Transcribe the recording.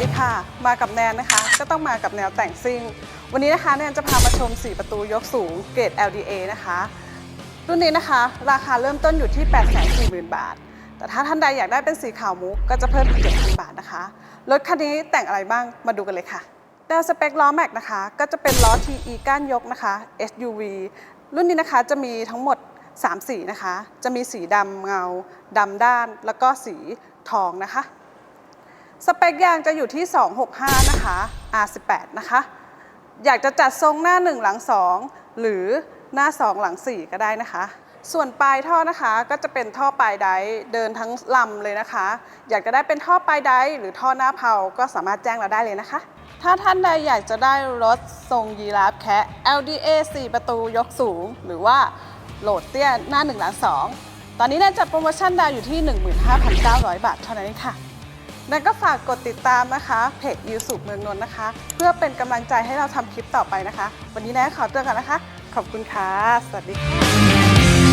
ดีค่ะ มากับแนนนะคะ ก็ต้องมากับแนวแต่งซิ่ง วันนี้นะคะแนนจะพามาชม 4 ประตูยกสูงเกรด LDA นะคะ รุ่นนี้นะคะ ราคาเริ่มต้นอยู่ที่ 840,000 บาท แต่ถ้าท่านใดอยากได้เป็นสีขาวมุกก็จะเพิ่มอีก7,000 บาทนะคะ รถคันนี้แต่งอะไรบ้างมาดูกันเลยค่ะแนวสเปคล้อแม็กนะคะ ก็จะเป็นล้อ TE ก้านยกนะคะ SUV รุ่นนี้นะคะจะมีทั้งหมด 3 สีนะคะ จะมีสีดำเงาดำด้าน แล้วก็สีทองนะคะ สเปคยางจะอยู่ที่ 265 นะคะ R18 นะคะ อยากจะจัดทรงหน้า 1 หลัง 2 หรือหน้า 2 หลัง 4 ก็ได้นะคะ ส่วนปลายท่อนะคะก็จะเป็นท่อปลายไดเดินทั้งลำเลยนะคะ อยากจะได้เป็นท่อปลายไดหรือท่อหน้าเพาก็สามารถแจ้งเราได้เลยนะคะ ถ้าท่านใดอยากจะได้รถทรงยีราฟแคะ LDA 4 ประตูยกสูง หรือว่าโหลดเตี้ยหน้า 1 หลัง 2 ตอนนี้ได้จัดโปรโมชั่นดาวอยู่ที่ 15,900 บาทเท่านั้นค่ะ นั้นก็ฝากกดติดตามนะคะเพจยูสุเมืองนนท์นะคะ เพื่อเป็นกำลังใจให้เราทำคลิปต่อไปนะคะ วันนี้แนะขอตัวกันนะคะ ขอบคุณค่ะ สวัสดีค่ะ